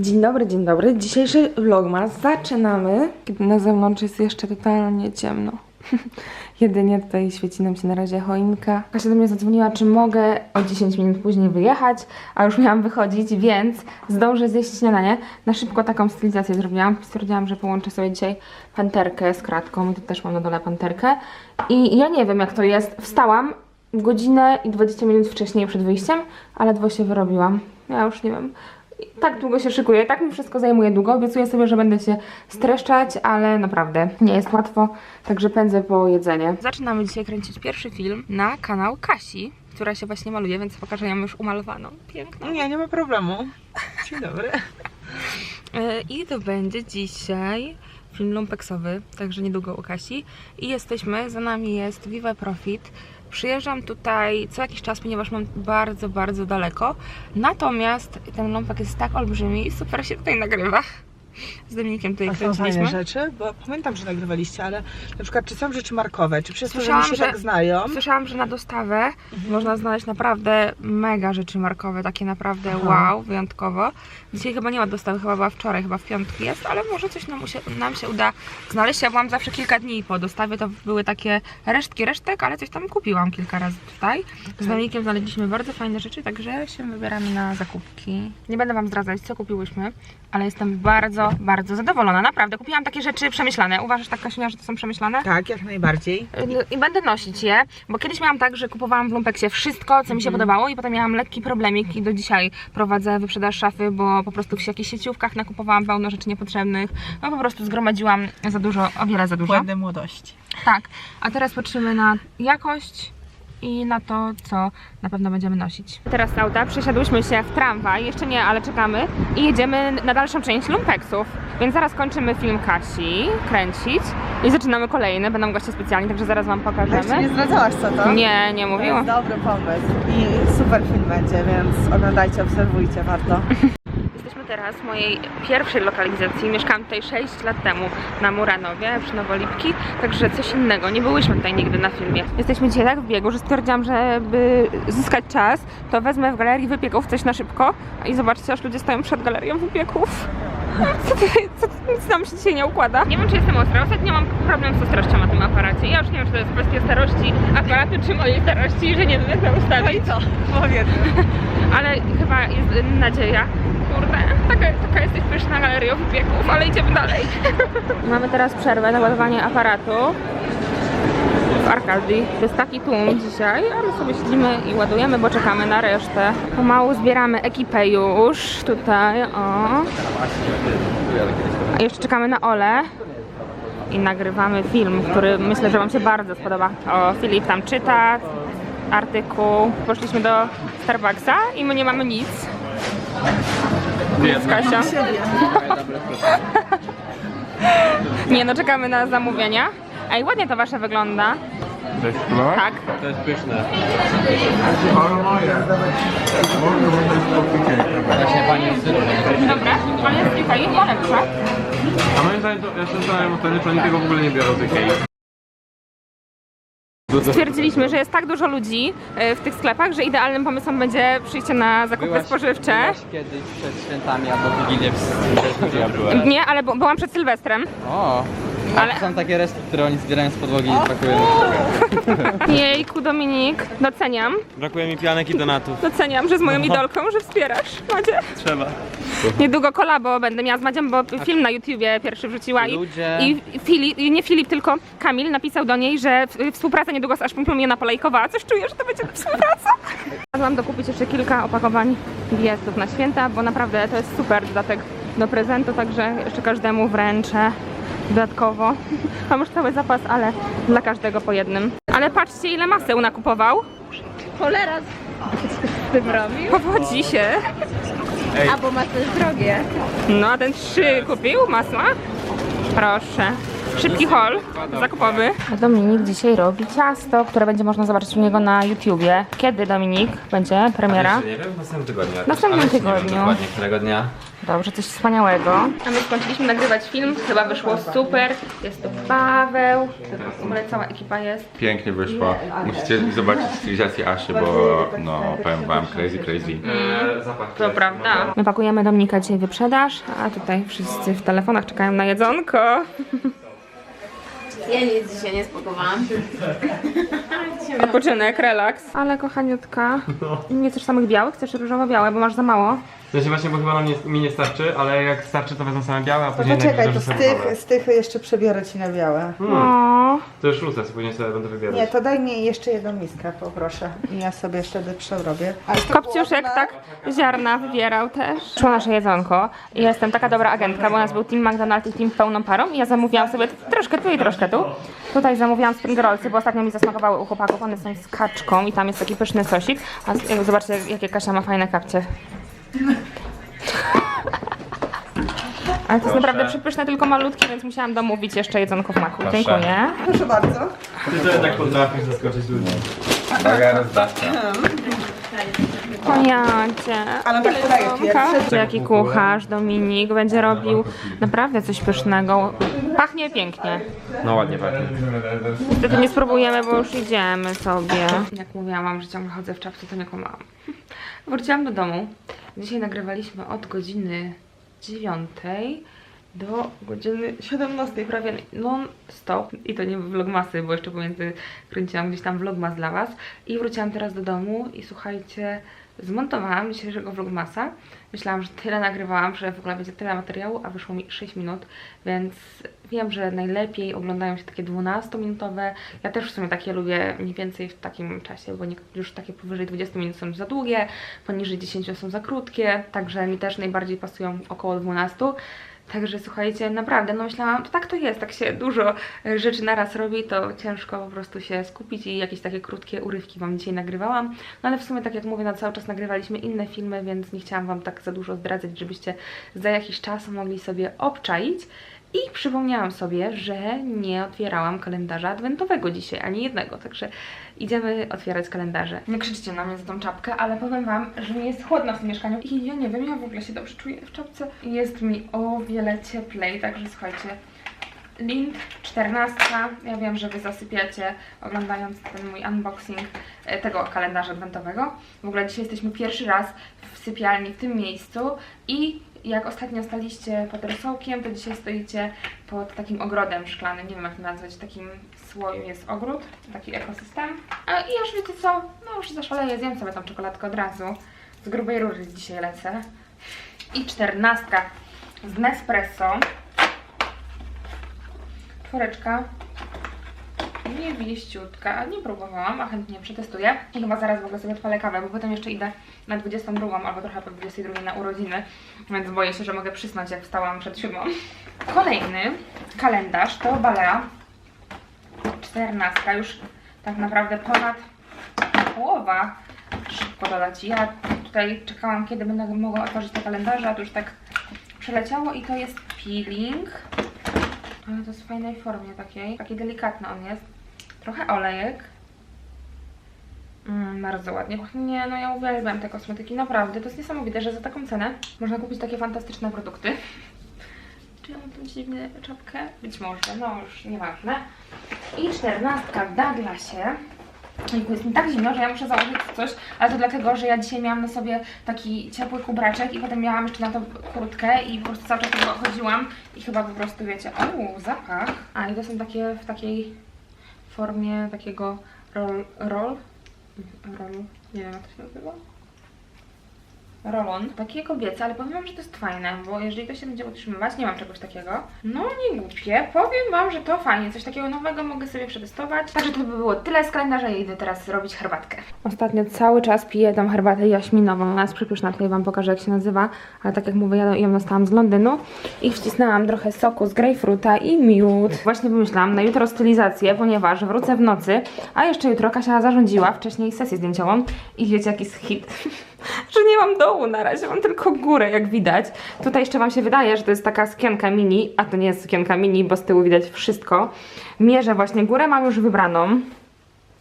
Dzień dobry, dzień dobry. Dzisiejszy vlogmas zaczynamy, kiedy na zewnątrz jest jeszcze totalnie ciemno. Jedynie tutaj świeci nam się na razie choinka. Kasia do mnie zadzwoniła, czy mogę o 10 minut później wyjechać, a już miałam wychodzić, więc zdążę zjeść śniadanie. Na szybko taką stylizację zrobiłam. Stwierdziłam, że połączę sobie dzisiaj panterkę z kratką i tu też mam na dole panterkę. I ja nie wiem jak to jest. Wstałam godzinę i 20 minut wcześniej przed wyjściem, ale dwo się wyrobiłam. Ja już nie wiem. I tak długo się szykuję, tak mi wszystko zajmuje długo. Obiecuję sobie, że będę się streszczać, ale naprawdę nie jest łatwo, także pędzę po jedzenie. Zaczynamy dzisiaj kręcić pierwszy film na kanał Kasi, która się właśnie maluje, więc pokażę ją już umalowaną. Piękną. Nie, nie ma problemu. Dzień dobry. E, I to będzie dzisiaj film lumpeksowy, także niedługo u Kasi. I jesteśmy, za nami jest Viva Profit. Przyjeżdżam tutaj co jakiś czas, ponieważ mam bardzo, bardzo daleko. Natomiast ten lumpek jest tak olbrzymi i super się tutaj nagrywa. Z Dominikiem tutaj A są fajne rzeczy, bo pamiętam, że nagrywaliście, ale na przykład czy są rzeczy markowe, czy przez to, że Słyszałam, się że- tak znają? Słyszałam, że na dostawę Mhm. można znaleźć naprawdę mega rzeczy markowe, takie naprawdę Aha. wow, wyjątkowo. Dzisiaj chyba nie ma dostawy, chyba była wczoraj, chyba w piątku jest, ale może coś nam, się, nam się uda znaleźć. Ja byłam zawsze kilka dni po dostawie, to były takie resztki resztek, ale coś tam kupiłam kilka razy tutaj. Z Dominikiem znaleźliśmy bardzo fajne rzeczy, także się wybieramy na zakupki. Nie będę Wam zdradzać, co kupiłyśmy, ale jestem bardzo, bardzo zadowolona. Naprawdę, kupiłam takie rzeczy przemyślane. Uważasz tak, Kasiunia, że to są przemyślane? Tak, jak najbardziej. No I będę nosić je, bo kiedyś miałam tak, że kupowałam w lumpeksie wszystko, co mi się podobało i potem miałam lekki problemik i do dzisiaj prowadzę wyprzedaż szafy, bo po prostu w jakichś sieciówkach nakupowałam pełno rzeczy niepotrzebnych, no po prostu zgromadziłam za dużo, o wiele za dużo. Błędy młodości. Tak, a teraz patrzymy na jakość i na to, co na pewno będziemy nosić. Teraz z auta przesiadłyśmy się w tramwaj, jeszcze nie, ale czekamy i jedziemy na dalszą część lumpeksów. Więc zaraz kończymy film Kasi, kręcić i zaczynamy kolejny, będą goście specjalni, także zaraz Wam Jeszcze nie pokażemy. zdradzałaś co to? Nie, nie To mówiłam. jest dobry pomysł i super film będzie, więc oglądajcie, obserwujcie, warto. Teraz mojej pierwszej lokalizacji. Mieszkałam tutaj 6 lat temu na Muranowie przy Nowolipki, także coś innego. Nie byłyśmy tutaj nigdy na filmie. Jesteśmy dzisiaj tak w biegu, że stwierdziłam, żeby zyskać czas, to wezmę w galerii wypieków coś na szybko i zobaczcie, aż ludzie stoją przed galerią wypieków. Co, ty, co nic nam się dzisiaj nie układa. Nie wiem, czy jestem ostra. Ostatnio mam problem z ostrością na tym aparacie. Ja już nie wiem, czy to jest kwestia starości aparatu, czy mojej starości, że nie wiem, jak to ustawić. co? Powiedz. Ale chyba jest nadzieja. Kurde, taka, jesteś pyszna galerią wypieków, ale idziemy dalej. Mamy teraz przerwę na ładowanie aparatu w Arkadii. To jest taki tłum dzisiaj, a my sobie siedzimy i ładujemy, bo czekamy na resztę. Pomału zbieramy ekipę już tutaj, o. A jeszcze czekamy na Ole i nagrywamy film, który myślę, że Wam się bardzo spodoba. O, Filip tam czyta artykuł. Poszliśmy do Starbucksa i my nie mamy nic. Nic, Kasia. Nie no, czekamy na zamówienia. Ej, ładnie to Wasze wygląda. To jest? Tak. To jest pyszne. Ale moje. Mogę wydać po Właśnie pani jest Dobre, ale jest Ikei, chyba lepsze. A moim zdaniem, to, ja się zastanawiam, to nie, to oni tego w ogóle nie biorą z Ikei. Stwierdziliśmy, że jest tak dużo ludzi e, w tych sklepach, że idealnym pomysłem będzie przyjście na zakupy spożywcze. Byłaś kiedyś przed świętami albo Wigilię w w- ja byłem. Nie, ale bu- byłam przed Sylwestrem. O! A Ale- są takie resztki, które oni zbierają z podłogi i pakują. Jejku, Dominik, doceniam. Brakuje mi pianek i donatów. Doceniam, że z moją idolką, że wspierasz Madzie. Trzeba. Niedługo kolabo będę miała z Madzią, bo film na YouTubie pierwszy wrzuciła i, Ludzie. i Filip, i nie Filip, tylko Kamil napisał do niej, że w- współpraca niedługo z Aszpą Plumiena Polejkowa. Coś czuję, że to będzie współpraca. Mam dokupić jeszcze kilka opakowań biletów na święta, bo naprawdę to jest super dodatek do prezentu, także jeszcze każdemu wręczę dodatkowo. Mam już cały zapas, ale dla każdego po jednym. Ale patrzcie ile maseł nakupował. Cholera, z tym robił? Powodzi się. A bo ma też drogie. No, a ten trzy kupił masła? Proszę. Szybki haul zakupowy. Dominik dzisiaj robi ciasto, które będzie można zobaczyć u niego na YouTubie. Kiedy Dominik będzie premiera? Jeszcze nie wiem, w następnym tygodniu. jakoś, Następnym jeszcze nie wiem tygodniu. dokładnie którego dnia. Dobrze, coś wspaniałego. A my skończyliśmy nagrywać film, chyba wyszło super. Jest tu Paweł, w ogóle cała ekipa jest. Pięknie wyszło. Musicie zobaczyć stylizację Aszy, bo no powiem wam crazy, crazy. Zapach. To prawda. My pakujemy Dominika dzisiaj wyprzedaż, a tutaj wszyscy w telefonach czekają na jedzonko. Ja nic dzisiaj nie spakowałam. Odpoczynek, relaks. Ale kochaniutka, nie chcesz samych białych? Chcesz różowo-białe, bo masz za mało. W sensie właśnie, bo chyba nam nie, mi nie starczy, ale jak starczy to wezmę same białe, a To później poczekaj, to z sobie tych, z tych jeszcze przebiorę ci na białe. O, To już luzę, później sobie będę wybierać. Nie, to daj mi jeszcze jedną miskę, poproszę. I ja sobie wtedy przerobię. Ale to Kopciuszek tak ziarna wybierał też. Szło nasze jedzonko i ja jestem taka dobra agentka, bo u nas był Team McDonald's i Team pełną parą i ja zamówiłam sobie troszkę tu i troszkę tu. Tutaj zamówiłam spring rollsy, bo ostatnio mi zasmakowały u chłopaków, one są z kaczką i tam jest taki pyszny sosik. A z- zobaczcie, jakie Kasia ma fajne kapcie. Ale to jest naprawdę przypyszne, tylko malutkie, więc musiałam domówić jeszcze jedzonko w maku. Dziękuję. Proszę bardzo. Ty to jednak potrafisz zaskoczyć ludzi. Uwaga, rozdawca. Koniacie. Ale tak podaję pierwsze. Jaki kucharz Dominik będzie robił naprawdę coś pysznego. Pachnie pięknie. No ładnie pachnie. Niestety nie spróbujemy, bo już idziemy sobie. Jak mówiłam, że ciągle chodzę w czapce, to nie kłamałam. Wróciłam do domu. Dzisiaj nagrywaliśmy od godziny 9 do godziny 17 prawie non-stop. I to nie vlogmasy, bo jeszcze pomiędzy kręciłam gdzieś tam vlogmas dla Was. I wróciłam teraz do domu i słuchajcie, zmontowałam dzisiejszego vlogmasa. Myślałam, że tyle nagrywałam, że w ogóle będzie tyle materiału, a wyszło mi 6 minut, więc wiem, że najlepiej oglądają się takie 12-minutowe. Ja też w sumie takie lubię mniej więcej w takim czasie, bo już takie powyżej 20 minut są za długie, poniżej 10 są za krótkie, także mi też najbardziej pasują około 12. Także słuchajcie, naprawdę, no myślałam, to tak to jest, tak się dużo e, rzeczy naraz robi, to ciężko po prostu się skupić i jakieś takie krótkie urywki Wam dzisiaj nagrywałam. No ale w sumie, tak jak mówię, na cały czas nagrywaliśmy inne filmy, więc nie chciałam Wam tak za dużo zdradzać, żebyście za jakiś czas mogli sobie obczaić. I przypomniałam sobie, że nie otwierałam kalendarza adwentowego dzisiaj, ani jednego, także idziemy otwierać kalendarze. Nie krzyczcie na mnie za tą czapkę, ale powiem Wam, że mi jest chłodno w tym mieszkaniu i ja nie wiem, ja w ogóle się dobrze czuję w czapce. Jest mi o wiele cieplej, także słuchajcie, Link 14. Ja wiem, że Wy zasypiacie oglądając ten mój unboxing e, tego kalendarza adwentowego. W ogóle dzisiaj jesteśmy pierwszy raz w sypialni w tym miejscu i jak ostatnio staliście pod rosołkiem, to dzisiaj stoicie pod takim ogrodem szklanym, nie wiem jak to nazwać, takim słoju jest ogród, taki ekosystem. A i już wiecie co, no już zaszaleję, zjem sobie tą czekoladkę od razu. Z grubej rury dzisiaj lecę. I czternastka z Nespresso. Czworeczka. Niewieściutka. Nie próbowałam, a chętnie przetestuję. I chyba zaraz w ogóle sobie odpalę kawę, bo potem jeszcze idę na 22 albo trochę po 22 na urodziny, więc boję się, że mogę przysnąć jak wstałam przed siódmą. Kolejny kalendarz to Balea. 14. Już tak naprawdę ponad połowa. Szybko dodać. Ja tutaj czekałam, kiedy będę mogła otworzyć te kalendarze, a to już tak przeleciało i to jest peeling. Ale to jest w fajnej formie takiej. Taki delikatny on jest. Trochę olejek. Mm, bardzo ładnie pachnie. No ja uwielbiam te kosmetyki, naprawdę. To jest niesamowite, że za taką cenę można kupić takie fantastyczne produkty. Czy ja mam tą dziwną czapkę? Być może, no już nieważne. I czternastka w Douglasie. Ojku, jest mi tak zimno, że ja muszę założyć coś, ale to dlatego, że ja dzisiaj miałam na sobie taki ciepły kubraczek i potem miałam jeszcze na to kurtkę i po prostu cały czas tego chodziłam i chyba po prostu wiecie, o zapach. A i to są takie w takiej formie takiego roll, roll, roll, nie wiem jak to się nazywa. Rolon. Takie kobiece, ale powiem wam, że to jest fajne, bo jeżeli to się będzie utrzymywać, nie mam czegoś takiego. No nie głupie, powiem wam, że to fajnie, coś takiego nowego mogę sobie przetestować. Także to by było tyle z kalendarza, ja idę teraz robić herbatkę. Ostatnio cały czas piję tą herbatę jaśminową, ona jest przepyszna, tutaj wam pokażę jak się nazywa, ale tak jak mówię, ja ją dostałam z Londynu i wcisnęłam trochę soku z grejpfruta i miód. Właśnie pomyślałam na jutro stylizację, ponieważ wrócę w nocy, a jeszcze jutro Kasia zarządziła wcześniej sesję zdjęciową i wiecie jaki jest hit. że nie mam dołu na razie, mam tylko górę, jak widać. Tutaj jeszcze Wam się wydaje, że to jest taka sukienka mini, a to nie jest sukienka mini, bo z tyłu widać wszystko. Mierzę właśnie górę, mam już wybraną,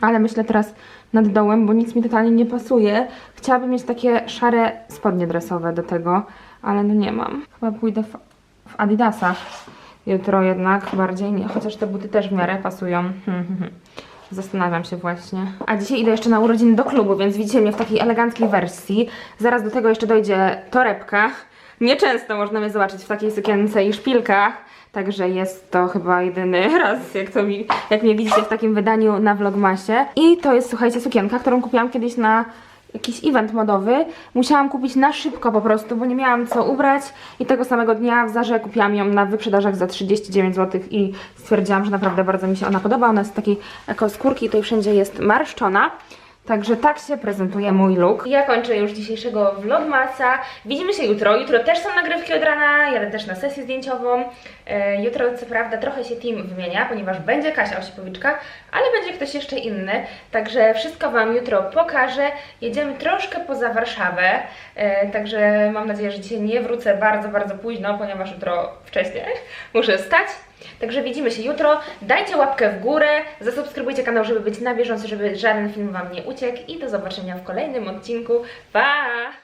ale myślę teraz nad dołem, bo nic mi totalnie nie pasuje. Chciałabym mieć takie szare spodnie dresowe do tego, ale no nie mam. Chyba pójdę w, Adidasach jutro jednak bardziej nie, chociaż te buty też w miarę pasują. Hmm, hmm, hmm. Zastanawiam się właśnie. A dzisiaj idę jeszcze na urodziny do klubu, więc widzicie mnie w takiej eleganckiej wersji. Zaraz do tego jeszcze dojdzie torebka. Nieczęsto można mnie zobaczyć w takiej sukience i szpilkach, także jest to chyba jedyny raz, jak, to mi, jak mnie widzicie w takim wydaniu na Vlogmasie. I to jest, słuchajcie, sukienka, którą kupiłam kiedyś na jakiś event modowy. Musiałam kupić na szybko po prostu, bo nie miałam co ubrać i tego samego dnia w Zarze kupiłam ją na wyprzedażach za 39 zł i stwierdziłam, że naprawdę bardzo mi się ona podoba. Ona jest takiej jako skórki tutaj wszędzie jest marszczona. Także tak się prezentuje mój look. Ja kończę już dzisiejszego vlogmasa. Widzimy się jutro. Jutro też są nagrywki od rana, jadę też na sesję zdjęciową. E, jutro co prawda trochę się team wymienia, ponieważ będzie Kasia Osipowiczka, ale będzie ktoś jeszcze inny. Także wszystko Wam jutro pokażę. Jedziemy troszkę poza Warszawę, e, także mam nadzieję, że dzisiaj nie wrócę bardzo, bardzo późno, ponieważ jutro wcześniej muszę stać. Także widzimy się jutro. Dajcie łapkę w górę, zasubskrybujcie kanał, żeby być na bieżąco, żeby żaden film Wam nie uciekł i do zobaczenia w kolejnym odcinku. Pa!